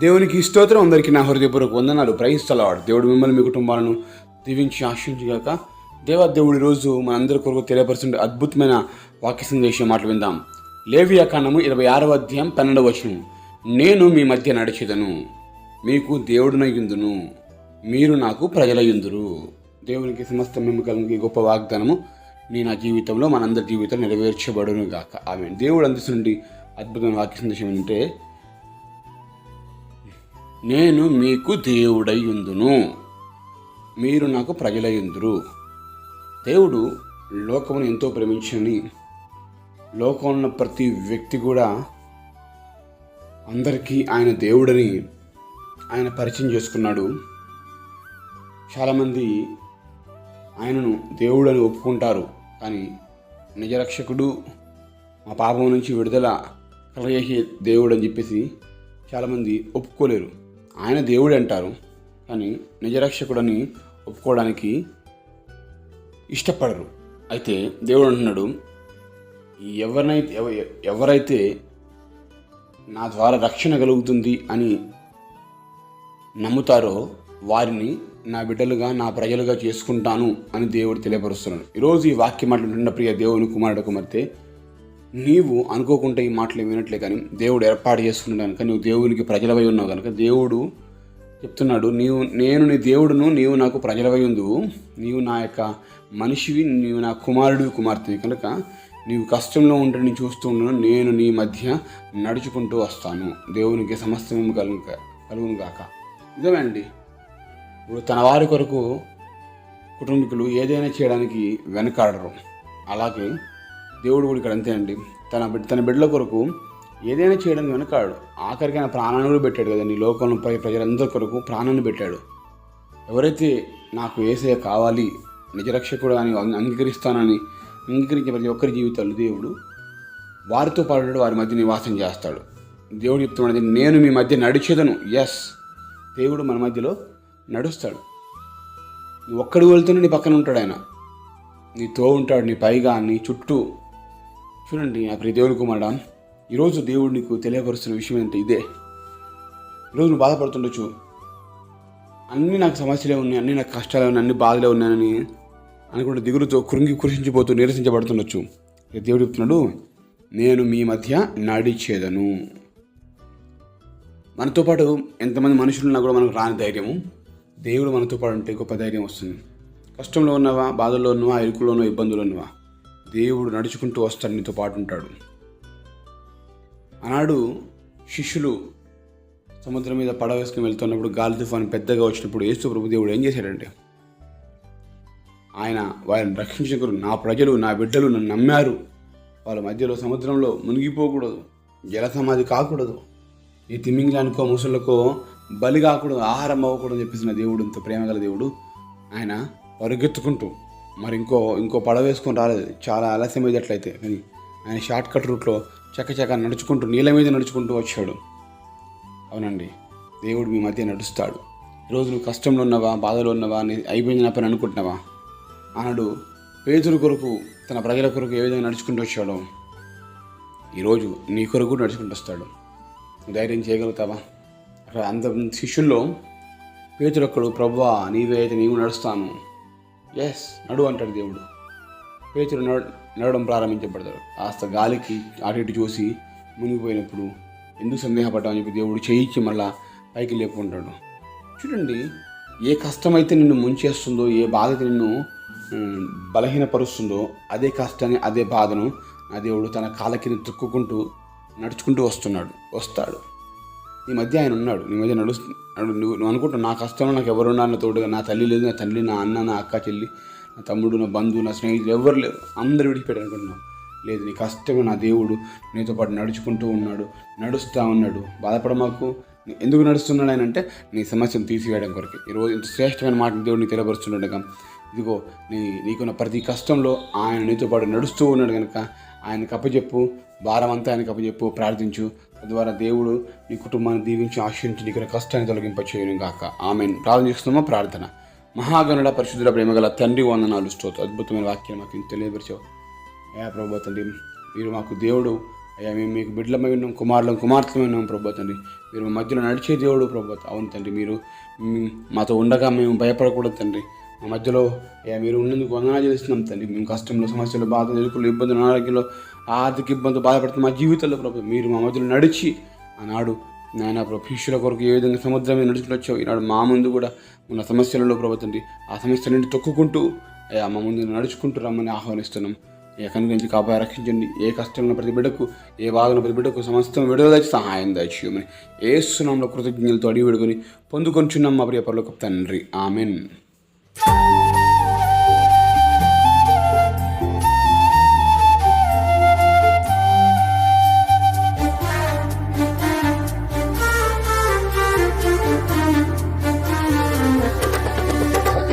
దేవునికి స్తోత్రం. అందరికీ నా హృదయపూర్వక వందనాలు. ప్రయిస్తలవాడు దేవుడు మిమ్మల్ని మీ కుటుంబాలను దీవించి ఆశించగాక దేవా దేవుడి రోజు మనందరి కొరకు తెలియపరుచుండే అద్భుతమైన వాక్య సందేశం మాటలు విందాం. లేవియా కాండము ఇరవై ఆరవ అధ్యాయం పన్నెండవ వచనం. నేను మీ మధ్య నడిచేదను. మీకు దేవుడునయుందును మీరు నాకు ప్రజలయుందురు దేవునికి సమస్త మెమ్మకాలకి గొప్ప వాగ్దానము. నీ నా జీవితంలో మనందరి జీవితం నెరవేర్చబడును గాక ఆమె దేవుడు అందిస్తుండి అద్భుతమైన వాక్య సందేశం ఏంటంటే నేను మీకు దేవుడయ్యుందును. మీరు నాకు ప్రజలయ్యుందురు. దేవుడు లోకమును ఎంతో ప్రేమించని లోకంలో ఉన్న ప్రతి వ్యక్తి కూడా అందరికీ ఆయన దేవుడని ఆయన పరిచయం చేసుకున్నాడు. చాలామంది ఆయనను దేవుడని ఒప్పుకుంటారు. కానీ నిజరక్షకుడు మా పాపం నుంచి విడుదల కలగేసే దేవుడు అని చెప్పేసి చాలామంది ఒప్పుకోలేరు. ఆయన దేవుడు అంటారు. కానీ నిజరక్షకుడని ఒప్పుకోవడానికి ఇష్టపడరు. అయితే దేవుడు అంటున్నాడు ఎవరినైతే ఎవరైతే నా ద్వారా రక్షణ కలుగుతుంది అని నమ్ముతారో వారిని నా బిడ్డలుగా నా ప్రజలుగా చేసుకుంటాను అని దేవుడు తెలియపరుస్తున్నాడు. ఈరోజు ఈ వాక్యం మాట్లాడుతున్న ప్రియ దేవుని కుమారుడు కుమార్తె నీవు అనుకోకుండా ఈ మాటలు వినట్లే కానీ దేవుడు ఏర్పాటు చేసుకున్నాడు కనుక నువ్వు దేవునికి ప్రజలవై ఉన్నావు కనుక దేవుడు చెప్తున్నాడు నీవు నేను నీ దేవుడును నీవు నాకు ప్రజలవై ఉందువు నీవు నా యొక్క మనిషివి నీవు నా కుమారుడివి కుమార్తెవి. కనుక నీవు కష్టంలో ఉంటే నేను చూస్తూ ఉన్నాను నేను నీ మధ్య నడుచుకుంటూ వస్తాను. దేవునికి సమస్తము కలుగు కలుగును గాక. నిజమే అండి. ఇప్పుడు తన వారి కొరకు కుటుంబీకులు ఏదైనా చేయడానికి వెనకాడరు. అలాగే దేవుడు కూడా ఇక్కడ అంతే అండి. తన తన బిడ్డల కొరకు ఏదైనా చేయడం వెనకాడు. ఆఖరికి ఆయన ప్రాణాన్ని కూడా పెట్టాడు కదండి. లోకంలో ప్ర- ప్రజలందరి కొరకు ప్రాణాన్ని పెట్టాడు. ఎవరైతే నాకు ఏసే కావాలి నిజరక్షకుడు అని అంగీకరిస్తానని అంగీకరించే ప్రతి ఒక్కరి జీవితాలు దేవుడు వారితో పాటు వారి మధ్య నివాసం చేస్తాడు. దేవుడు చెప్తున్నాడు నేను మీ మధ్య నడిచేదను. ఎస్ దేవుడు మన మధ్యలో నడుస్తాడు. నువ్వు ఒక్కడు వెళ్తూనే నీ పక్కన ఉంటాడు ఆయన. నీతో ఉంటాడు నీ పైగా నీ చుట్టూ చూడండి నా ప్రియ దేవుని కుమారుడా ఈరోజు దేవుడు నీకు తెలియపరుస్తున్న విషయం ఏంటంటే ఇదే. ఈరోజు నువ్వు బాధపడుతుండొచ్చు. అన్నీ నాకు సమస్యలే ఉన్నాయి అన్నీ నాకు కష్టాలే ఉన్నాయి అన్ని బాధలే ఉన్నాయని అనుకుంటే దిగులుతో కృంగి కృషించిపోతూ నిరసించబడుతుండొచ్చు. దేవుడు చెప్తున్నాడు నేను మీ మధ్య నడిచేదను మనతో పాటు ఎంతమంది మనుషులు ఉన్నా కూడా మనకు రాని ధైర్యము. దేవుడు మనతో పాటు ఉంటే గొప్ప ధైర్యం వస్తుంది. కష్టంలో ఉన్నవా బాధల్లో ఉన్నవా ఇరుకులోనో ఇబ్బందులు ఉన్నవా? దేవుడు నడుచుకుంటూ వస్తాడు నీతో పాటు ఉంటాడు. ఆనాడు శిష్యులు సముద్రం మీద పడవ వేసుకుని వెళ్తున్నప్పుడు గాలి తుఫాను పెద్దగా వచ్చినప్పుడు యేసు ప్రభు దేవుడు ఏం చేశాడంటే ఆయన వారిని రక్షించగలరు నా ప్రజలు నా బిడ్డలు నన్ను నమ్మారు. వాళ్ళ మధ్యలో సముద్రంలో మునిగిపోకూడదు జల సమాధి కాకూడదు ఈ తిమింగిలానికో ముసళ్ళకో బలి కాకూడదు ఆహారం అవ్వకూడదు అని చెప్పేసిన దేవుడు ఇంత ప్రేమగల దేవుడు ఆయన పరుగెత్తుకుంటూ మరి ఇంకో ఇంకో పడవ వేసుకొని రాలేదు. చాలా ఆలస్యం అయ్యేటట్లయితే కానీ ఆయన షార్ట్ కట్ రూట్లో చక్కచక్క నడుచుకుంటూ నీళ్ళ మీద నడుచుకుంటూ వచ్చాడు. అవునండి. దేవుడు మీ మధ్య నడుస్తాడు. ఈరోజు నువ్వు కష్టంలో ఉన్నవా బాధలో ఉన్నవా అని అయిపోయింది నా పని అనుకుంటున్నావా? ఆనాడు పేదల కొరకు తన ప్రజల కొరకు ఏ విధంగా నడుచుకుంటూ వచ్చాడో ఈరోజు నీ కొరకు కూడా నడుచుకుంటూ వస్తాడు. ధైర్యం చేయగలుగుతావా? అక్కడ అంత శిష్యుల్లో పేతుడు ఒక్కడు ప్రభువా నీవే అయితే నీవు నడుస్తాను. ఎస్ నడు అంటాడు దేవుడు. పేతుడు నడ నడవడం ప్రారంభించబడతాడు కాస్త గాలికి అటు ఇటు చూసి మునిగిపోయినప్పుడు ఎందుకు సందేహపడ్డామని చెప్పి దేవుడు చేయించి మళ్ళా పైకి లేపుకుంటాడు. చూడండి ఏ కష్టమైతే నిన్ను ముంచేస్తుందో ఏ బాధ నిన్ను బలహీనపరుస్తుందో అదే కష్టాన్ని అదే బాధను నా దేవుడు తన కాళ్ళ కింద తొక్కుకుంటూ నడుచుకుంటూ వస్తున్నాడు. వస్తాడు. నీ మధ్య ఆయన ఉన్నాడు నీ మధ్య నడుస్తు నువ్వు నువ్వు అనుకుంటావు నా కష్టంలో నాకు ఎవరు ఉన్నారు నా తోడుగా నా తల్లి లేదు నా తండ్రి నా అన్న నా అక్క చెల్లి నా తమ్ముడు నా బంధువు నా స్నేహితులు ఎవరు లేరు. అందరూ విడిచిపెట్టారు అనుకుంటున్నావు. లేదు నీ కష్టమే నా దేవుడు నీతో పాటు నడుచుకుంటూ ఉన్నాడు నడుస్తూ ఉన్నాడు. బాధపడ మాకు. ఎందుకు నడుస్తున్నాడు ఆయన అంటే నీ సమస్యను తీసివేయడం కొరకు. ఈరోజు ఇంత శ్రేష్టమైన మాట దేవుడు నీకు తెలియపరుస్తుండగా ఇదిగో నీ నీకున్న ప్రతి కష్టంలో ఆయన నీతో పాటు నడుస్తూ ఉన్నాడు కనుక ఆయనకు అప్పచెప్పు భారం అంతా ఆయనకు అప్పచెప్పు ప్రార్థించు. తద్వారా దేవుడు నీ కుటుంబాన్ని దీవించి ఆశ్రయించి నీకు కష్టాన్ని తొలగింపచేయను కాక గాక. ఆమెను. ప్రార్థన చేస్తున్నామా? ప్రార్థన. మహాగణుడ పరిశుద్ధుల ప్రేమగల తండ్రి వందనాలు. స్తోత్ర. అద్భుతమైన వాక్యం మాకు తెలియపరిచావు ఏ ప్రభు తండ్రి మీరు మాకు దేవుడు. అయ్యా మేము మీకు బిడ్డలమై ఉన్నాం కుమారులం కుమార్తెమై ఉన్నాం ప్రభా తండ్రి. మీరు మా మధ్యలో నడిచే దేవుడు ప్రభా అవును తండ్రి మీరు మాతో ఉండగా మేము భయపడకూడదు తండ్రి. మా మధ్యలో మీరు ఉన్నందుకు వందనా చేస్తున్నాం తండ్రి మేము కష్టంలో సమస్యలు బాధలు ఎదుర్కొలు ఇబ్బందులు అనారోగ్యంలో ఆర్థిక ఇబ్బందులు బాధపడుతున్న మా జీవితంలో ప్రభు మీరు మా మధ్యలో నడిచి ఆనాడు నాయన ప్రభు శిష్యుల కొరకు ఏ విధంగా సముద్రం మీద నడుచుకుని వచ్చావు? ఈనాడు మా ముందు కూడా ఉన్న సమస్యలలో ప్రభు తండ్రి ఆ సమస్యలన్నీ నుండి తొక్కుకుంటూ అయ్యా మా ముందు నడుచుకుంటూ రమ్మని ఆహ్వానిస్తున్నాం. ఏ కనుగరించి కాపాడి రక్షించండి. ఏ కష్టంలో ప్రతి బిడ్డకు ఏ బాధలో ప్రతి బిడ్డకు సమస్తం విడుదల సహాయం దయచేయమని ఏ సునంలో కృతజ్ఞతలతో అడిగి విడుకొని పొందుకొంచున్నాం మా ప్రియ తండ్రి. ఆమెన్. Bye.